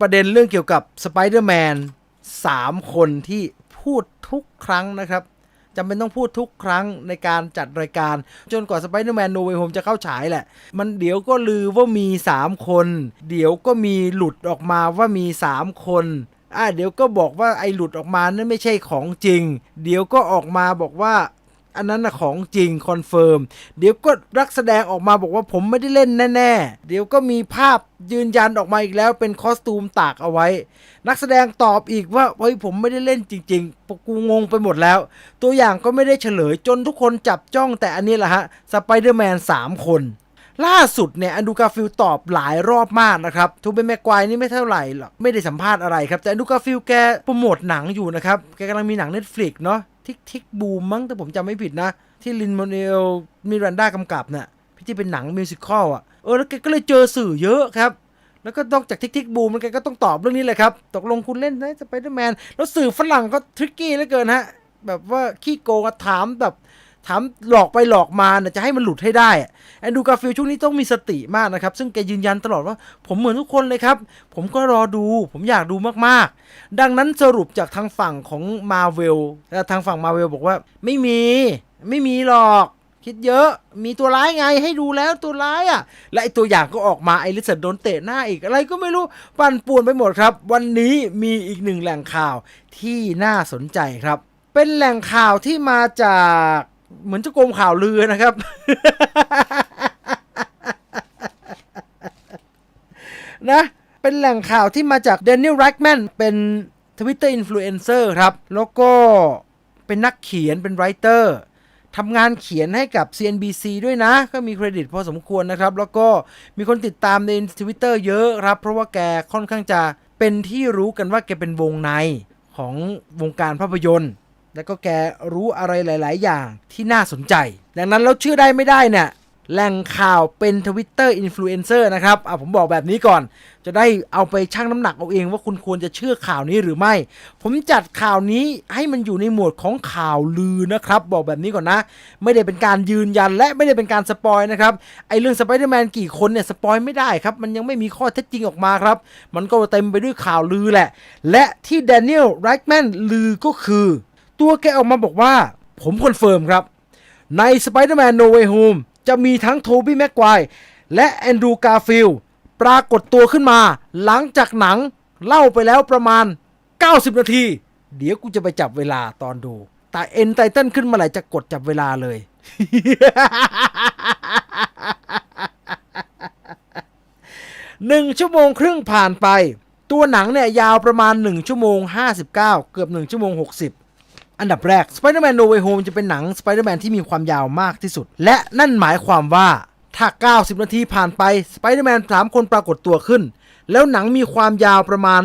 ประเด็นเรื่องเกี่ยวกับสไปเดอร์แมนสามคนที่พูดทุกครั้งนะครับจำเป็นต้องพูดทุกครั้งในการจัดรายการ จนกว่า Spider-Man No Way Home จะเข้าฉายแหละ มันเดี๋ยวก็ลือว่ามี 3 คน เดี๋ยวก็มีหลุดออกมาว่ามี 3 คนอะเดี๋ยวก็บอกว่าไอหลุดออกมานั้นไม่ใช่ของจริง เดี๋ยวก็ออกมาบอกว่า อันนั้นนะของจริงคอนเฟิร์มเดี๋ยวก็รักแสดงออกมาบอกว่าผมไม่ได้เล่นแน่ๆ เดี๋ยวก็มีภาพยืนยันออกมาอีกแล้วเป็นคอสตูมตากเอาไว้ นักแสดงตอบอีกว่าเฮ้ยผมไม่ได้เล่นจริงๆปกูงงไปหมดแล้ว ตัวอย่างก็ไม่ได้เฉลยจนทุกคนจับจ้องแต่อันนี้แหละฮะสไปเดอร์แมน3คนล่าสุดเนี่ยอันดูกาฟิลตอบหลายรอบมากนะครับทูเบนแมกควายนี่ไม่เท่าไหร่หรอกไม่ได้สัมภาษณ์อะไรครับ แต่อันดูกาฟิลแกโปรโมทหนังอยู่นะครับ แกกำลังมีหนัง Netflix เนาะ ทิกทิกบูมมั้งแต่ผมจำไม่ผิดนะ ที่ลินโมเนลมิรันดากำกับน่ะพี่ที่เป็นหนังมิวสิควลอะเออแล้วแกก็เลยเจอสื่อเยอะครับ แล้วก็นอกจากทิกทิกบูมแกก็ต้องตอบเรื่องนี้เลยครับ ตกลงคุณเล่นได้สไปเดอร์แมนแล้วสื่อฝรั่งก็ทริกกี้เหลือเกินฮะแบบว่าขี้โกงอะถามแบบ ถามหลอกไปหลอกมานี่ยจะให้มันหลุดให้ได้แอนดูการฟิลช่วงนี้ต้องมีสติมากนะครับ ซึ่งแกยืนยันตลอดว่า ผมเหมือนทุกคนเลยครับ ผมก็รอดู ผมอยากดูมากๆ ดังนั้นสรุปจากทางฝั่งของมาเวลทางฝั่งมาเวลบอกว่า ไม่มี ไม่มีหรอกคิดเยอะ มีตัวร้ายไงให้ดูแล้วตัวร้ายอะ และไอตัวอย่างก็ออกมาไอริสโดนเตะหน้าอีกอะไรก็ไม่รู้ ปั่นป่วนไปหมดครับ วันนี้มีอีกหนึ่งแหล่งข่าวที่น่าสนใจครับ เป็นแหล่งข่าวที่มาจาก เหมือนจะโกงข่าวลือนะครับ นะ เป็นแหล่งข่าวที่มาจากเดนิ e ลแร็กแมนเป็น Twitter Influencer ครับ แล้วก็เป็นนักเขียนเป็นไรเตอร์ทำงานเขียนให้กับ CNBC ด้วยนะ ก็มีเครดิตพอสมควรนะครับ แล้วก็มีคนติดตามใน Twitter เยอะครับ เพราะว่าแกค่อนข้างจะเป็นที่รู้กันว่าแกเป็นวงในของวงการภาพยนตร์ แล้วก็แกรู้อะไรหลาย ๆ อย่างที่น่าสนใจ ดังนั้นเราเชื่อได้ไม่ได้เนี่ยแหล่งข่าวเป็น Twitter Influencer นเซอร์นะครับอะผมบอกแบบนี้ก่อน จะได้เอาไปชั่งน้ำหนักเอาเองว่าคุณควรจะเชื่อข่าวนี้หรือไม่ ผมจัดข่าวนี้ให้มันอยู่ในหมวดของข่าวลือนะครับ บอกแบบนี้ก่อนนะ ไม่ได้เป็นการยืนยันและไม่ได้เป็นการสปอยนะครับ ไอเรื่องสไปเดอร์แมนกี่คนเนี่ยสปอยไม่ได้ครับ มันยังไม่มีข้อเท็จจริงออกมาครับ มันก็เต็มไปด้วยข่าวลือแหละ และที่แดเนียลไรค์แมนลือก็คือ ตัวแกออกมาบอกว่า ผมคอนเฟิร์มครับ ใน Spider-Man No Way Home จะมีทั้งโทบี้แม็กไกวร์และแอนดรูการ์ฟิลปรากฏตัวขึ้นมา หลังจากหนังเล่าไปแล้วประมาณ 90 นาที เดี๋ยวกูจะไปจับเวลาตอนดู แต่เอ็นไตเติลขึ้นมาไหลจะกดจับเวลาเลย หนึ่งชั่วโมงครึ่งผ่านไป ตัวหนังเนี่ยยาวประมาณ 1 ชั่วโมง 59 เกือบ 1 ชั่วโมง 60 อันดับแรก Spider-Man No Way Home จะเป็นหนัง Spider-Man ที่มีความยาวมากที่สุด และนั่นหมายความว่าถ้า 90 นาทีผ่านไป Spider-Man 3 คนปรากฏตัวขึ้น แล้วหนังมีความยาวประมาณ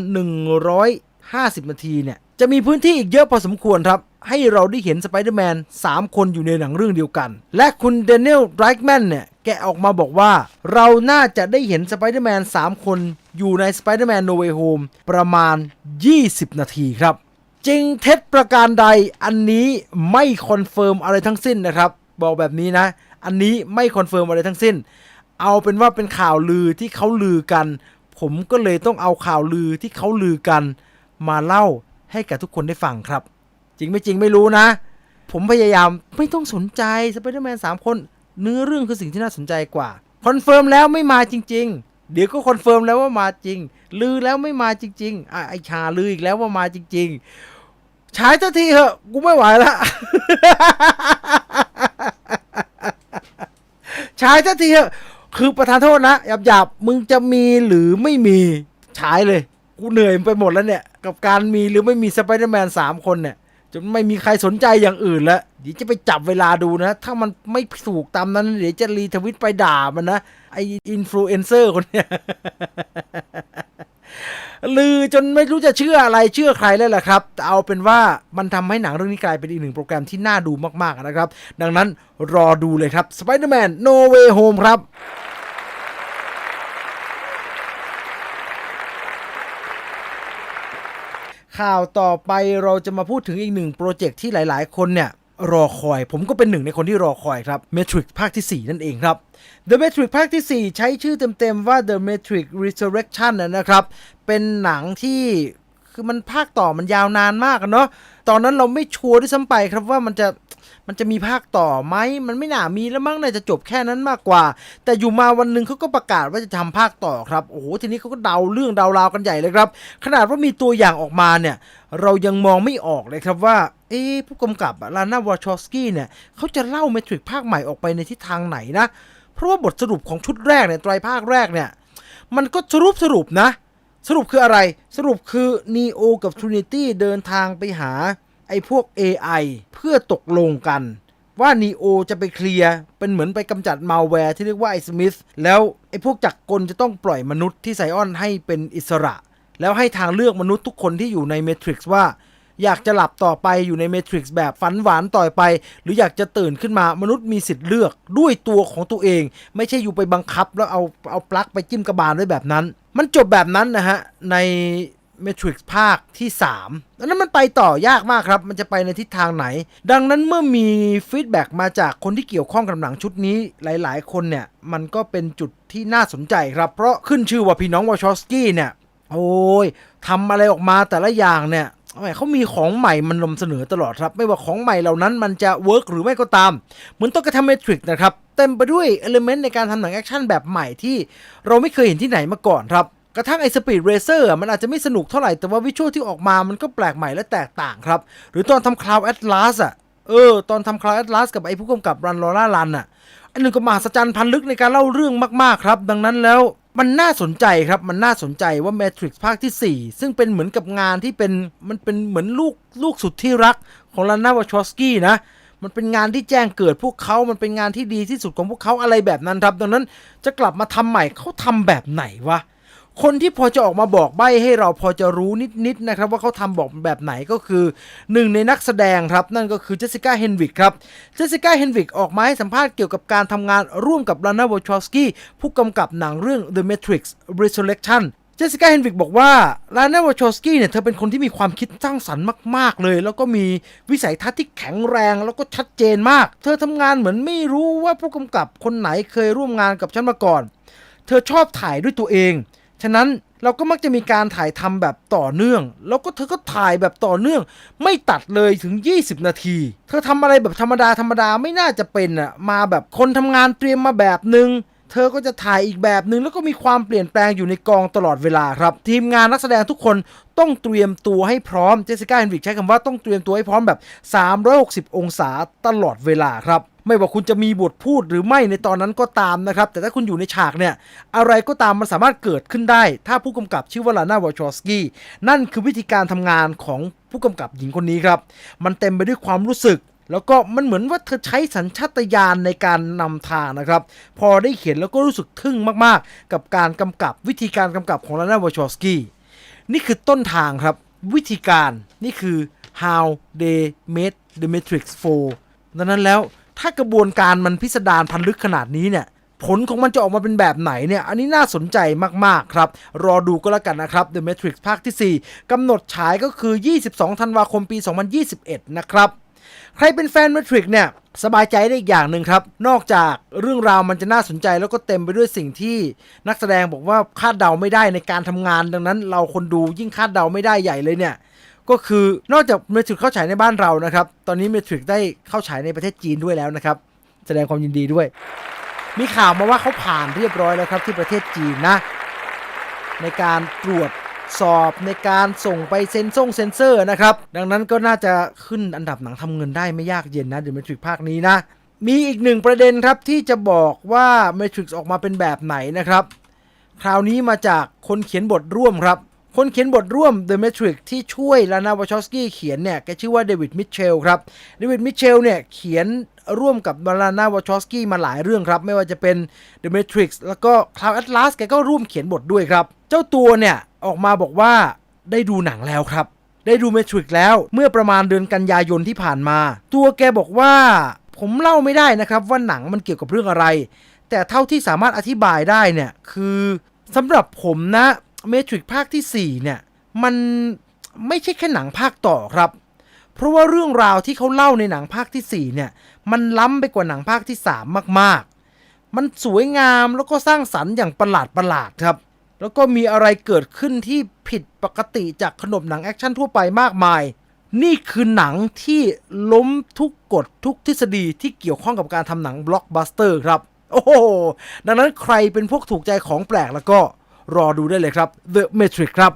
150 นาทีเนี่ย จะมีพื้นที่อีกเยอะพอสมควรครับ ให้เราได้เห็น Spider-Man 3คนอยู่ในหนังเรื่องเดียวกัน และคุณเดนิ e ลไรค์แมนเนี่ย แกออกมาบอกว่า เราน่าจะได้เห็น Spider-Man 3คนอยู่ใน Spider-Man No Way Home ประมาณ 20 นาทีครับ จริงเท็จประการใดอันนี้ไม่คอนเฟิร์มอะไรทั้งสิ้นนะครับ บอกแบบนี้นะ อันนี้ไม่คอนเฟิร์มอะไรทั้งสิ้น เอาเป็นว่าเป็นข่าวลือที่เขาลือกัน ผมก็เลยต้องเอาข่าวลือที่เขาลือกัน มาเล่าให้กับทุกคนได้ฟังครับ จริงไม่จริงไม่รู้นะ ผมพยายามไม่ต้องสนใจสไปเดอร์แมนสามคน เนื้อเรื่องคือสิ่งที่น่าสนใจกว่าคอนเฟิร์มแล้วไม่มาจริง ๆ เดี๋ยวก็คอนเฟิร์มแล้วว่ามาจริง ลือแล้วไม่มาจริง ๆอะไอชาลืออีกแล้วว่ามาจริง ๆ ฉายสักทีเหอะ กูไม่ไหวละฉายสักทีเหอะ คือประธานโทษนะหยาบๆมึงจะมีหรือไม่มีฉายเลย กูเหนื่อยไปหมดแล้วเนี่ย กับการมีหรือไม่มีสไปเดอร์แมนสามคนเนี่ยจนไม่มีใครสนใจอย่างอื่นแล้วเดี๋ยวจะไปจับเวลาดูนะ ถ้ามันไม่ถูกตามนั้น เดี๋ยวจะรีทวิตไปด่ามันนะ ไออินฟลูเอนเซอร์คนเนี้ย ลือจนไม่รู้จะเชื่ออะไรเชื่อใครเลยแหละครับ เอาเป็นว่ามันทำให้หนังเรื่องนี้กลายเป็นอีกหนึ่งโปรแกรมที่น่าดูมากๆนะครับ ดังนั้นรอดูเลยครับ Spider-Man No Way Home ครับข่าวต่อไปเราจะมาพูดถึงอีกหนึ่งโปรเจกต์ที่หลาย ๆ คนเนี่ย รอคอย ผมก็เป็นหนึ่งในคนที่รอคอยครับ Matrix ภาคที่ 4 นั่นเองครับ The Matrix ภาคที่ 4 ใช้ชื่อเต็มๆว่า The Matrix Resurrection นะครับ เป็นหนังที่คือมันภาคต่อมันยาวนานมากเนาะ ตอนนั้นเราไม่ชัวร์ด้วยซ้ำไปครับว่ามันจะมันจะมีภาคต่อไหม มันไม่น่ามีแล้วมั้งน่าจะจบแค่นั้นมากกว่า แต่อยู่มาวันหนึ่งเขาก็ประกาศว่าจะทำภาคต่อครับ โอ้โห ทีนี้เขาก็เดาเรื่องเดาราวกันใหญ่เลยครับ ขนาดว่ามีตัวอย่างออกมาเนี่ย เรายังมองไม่ออกเลยครับว่า เอ๊ผู้กำกับลานาว c ชอสกี้เนี่ยเขาจะเล่าเมทริกภาคใหม่ออกไปในทิศทางไหนนะ เพราะว่าบทสรุปของชุดแรกเนี่ยไตรภาคแรกเนี่ย มันก็สรุปสรุปนะ สรุปคืออะไร สรุปคือ Neo กับ Trinity เดินทางไปหาไอ้พวก AI เพื่อตกลงกัน ว่า Neo จะไปเคลียร์เป็นเหมือนไปกำจัดมาแวร์ที่เรียกว่าไอ้สมิธแล้วไอ้พวกจักรกลจะต้องปล่อยมนุษย์ที่ไซออนให้เป็นอิสระ แล้วให้ทางเลือกมนุษย์ทุกคนที่อยู่ใน Matrix ว่า อยากจะหลับต่อไปอยู่ใน Matrix แบบฝันหวานต่อไป หรืออยากจะตื่นขึ้นมามนุษย์มีสิทธิ์เลือกด้วยตัวของตัวเอง ไม่ใช่อยู่ไปบังคับแล้วเอาเอาปลั๊กไปจิ้มกระบาลไว้แบบนั้น มันจบแบบนั้นนะฮะ ใน Matrix ภาคที่3แล้วนั้นมันไปต่อยากมากครับ มันจะไปในทิศทางไหน ดังนั้นเมื่อมีฟีดแบ็กมาจากคนที่เกี่ยวข้องกับหนังชุดนี้หลาย ๆ คนเนี่ย มันก็เป็นจุดที่น่าสนใจครับ เพราะขึ้นชื่อว่าพี่น้องวอชอสกี้เนี่ย โอ้ยทำอะไรออกมาแต่ละอย่างเนี่ย แหมเขามีของใหม่มันนำเสนอตลอดครับ ไม่ว่าของใหม่เหล่านั้นมันจะเวิร์กหรือไม่ก็ตาม เหมือนต้องกระทำเมทริกนะครับ เต็มไปด้วยเอลเมนต์ในการทำหนังแอคชั่นแบบใหม่ที่เราไม่เคยเห็นที่ไหนมาก่อนครับ กระทั่งไอ้สปีดเรเซอร์มันอาจจะไม่สนุกเท่าไหร่ แต่ว่าวิชวลที่ออกมามันก็แปลกใหม่และแตกต่างครับ หรือตอนทำคลาวแอตลาสอะเออ ตอนทำคลาวแอตลาสกับไอ้ผู้กำกับรันลอร่ารันอะอันหนึ่งก็มหัศจรรย์พันลึกในการเล่าเรื่องมากๆครับ ดังนั้นแล้ว มันน่าสนใจครับ มันน่าสนใจว่า Matrix ภาคที่ 4 ซึ่งเป็นเหมือนกับงานที่เป็นมันเป็นเหมือนลูกลูกสุดที่รักของลานา w วชอสกี้นะ มันเป็นงานที่แจ้งเกิดพวกเขา มันเป็นงานที่ดีที่สุดของพวกเขาอะไรแบบนั้นครับ ดังนั้นจะกลับมาทำใหม่เขาทำแบบไหนวะ คนที่พอจะออกมาบอกใบ้ให้เราพอจะรู้นิดๆนะครับว่าเขาทำบอกแบบไหนก็คือหนึ่งในนักแสดงครับนั่นก็คือเจสสิก้าเฮนวิกครับเจสสิก้าเฮนวิกออกมาให้สัมภาษณ์เกี่ยวกับการทำงานร่วมกับลานา w วชอสกี้ผู้กำกับหนังเรื่อง The Matrix Resurrection เจสสิก้าเฮนวิกบอกว่าลานา w วชอสกี้เนี่ยเธอเป็นคนที่มีความคิดสร้างสรรค์มาก ๆ เลย แล้วก็มีวิสัยทัศน์ที่แข็งแรงแล้วก็ชัดเจนมาก เธอทำงานเหมือนไม่รู้ว่าผู้กำกับคนไหนเคยร่วมงานกับฉันมาก่อน เธอชอบถ่ายด้วยตัวเอง ฉะนั้นเราก็มักจะมีการถ่ายทำแบบต่อเนื่อง แล้วก็เธอก็ถ่ายแบบต่อเนื่อง ไม่ตัดเลยถึง 20 นาที เธอทำอะไรแบบธรรมดาธรรมดาไม่น่าจะเป็นอะมาแบบคนทำงานเตรียมมาแบบหนึ่งเธอก็จะถ่ายอีกแบบหนึ่งแล้วก็มีความเปลี่ยนแปลงอยู่ในกองตลอดเวลาครับ ทีมงานนักแสดงทุกคนต้องเตรียมตัวให้พร้อมเจสสิก้าเฮนวิกใช้คำว่าต้องเตรียมตัวให้พร้อมแบบ 360 องศาตลอดเวลาครับ ไม่ว่าคุณจะมีบทพูดหรือไม่ในตอนนั้นก็ตามนะครับ แต่ถ้าคุณอยู่ในฉากเนี่ย อะไรก็ตามมันสามารถเกิดขึ้นได้ ถ้าผู้กำกับชื่อว่าลานา w วชอสกี้นั่นคือวิธีการทำงานของผู้กำกับหญิงคนนี้ครับ มันเต็มไปด้วยความรู้สึกแล้วก็มันเหมือนว่าเธอใช้สัญชาตญาณในการนำทางนะครับ พอได้เห็นแล้วก็รู้สึกทึ่งมากๆ กับการกำกับวิธีการกำกับของลานา w วชอสกี้นี่คือต้นทางครับ วิธีการนี่คือ how they made the matrix 4ดังนั้นแล้ว ถ้ากระบวนการมันพิสดารพันลึกขนาดนี้เนี่ยผลของมันจะออกมาเป็นแบบไหนเนี่ย อันนี้น่าสนใจมาก ๆ ครับ รอดูก็แล้วกันนะครับ The Matrix ภาคที่ 4 กำหนดฉายก็คือ 22 ธันวาคมปี 2021 นะครับ ใครเป็นแฟน Matrix เนี่ย สบายใจได้อีกอย่างหนึ่งครับ นอกจากเรื่องราวมันจะน่าสนใจแล้วก็เต็มไปด้วยสิ่งที่นักแสดงบอกว่าคาดเดาไม่ได้ในการทำงานดังนั้น เราคนดูยิ่งคาดเดาไม่ได้ใหญ่เลยเนี่ย ก็คือนอกจากเมทริกเข้าฉายในบ้านเรานะครับ ตอนนี้เมทริกได้เข้าฉายในประเทศจีนด้วยแล้วนะครับ แสดงความยินดีด้วย มีข่าวมาว่าเขาผ่านเรียบร้อยแล้วครับที่ประเทศจีนนะ ในการตรวจสอบในการส่งไปเซ็นซ่งเซ็นเซอร์นะครับ ดังนั้นก็น่าจะขึ้นอันดับหนังทำเงินได้ไม่ยากเย็นนะเดอะเมทริกภาคนี้นะ มีอีกหนึ่งประเด็นครับที่จะบอกว่า Matrix ออกมาเป็นแบบไหนนะครับ คราวนี้มาจากคนเขียนบทร่วมครับ คนเขียนบทร่วม The Matrix ที่ช่วยลานา w วชอสกี้เขียนเนี่ยแกชื่อว่าเดวิดมิเชลครับเดวิดมิเชลเนี่ยเขียนร่วมกับลานา w วชอสกี้มาหลายเรื่องครับ ไม่ว่าจะเป็น The Matrix แล้วก็ Cloud Atlas แกก็ร่วมเขียนบทด้วยครับ เจ้าตัวเนี่ยออกมาบอกว่าได้ดูหนังแล้วครับ ได้ดู Matrix แล้วเมื่อประมาณเดือนกันยายนที่ผ่านมา ตัวแกบอกว่าผมเล่าไม่ได้นะครับว่าหนังมันเกี่ยวกับเรื่องอะไร แต่เท่าที่สามารถอธิบายได้เนี่ยคือสำหรับผมนะ เมทริกภาคที่ 4 เนี่ย มันไม่ใช่แค่หนังภาคต่อครับ เพราะว่าเรื่องราวที่เขาเล่าในหนังภาคทีสี่ 4 เนี่ย มันล้ำไปกว่าหนังภาคที่ 3 มากๆ มันสวยงามแล้วก็สร้างสรรค์อย่างประหลาดประหลาดครับ แล้วก็มีอะไรเกิดขึ้นที่ผิดปกติจากขนบหนังแอคชั่นทั่วไปมากมาย นี่คือหนังที่ล้มทุกกฎทุกทฤษฎีที่เกี่ยวข้องกับการทำหนังบล็อกบัสเตอร์ครับ โอ้โห ดังนั้นใครเป็นพวกถูกใจของแปลกแล้วก็ รอดูได้เลยครับ The Matrix ครับ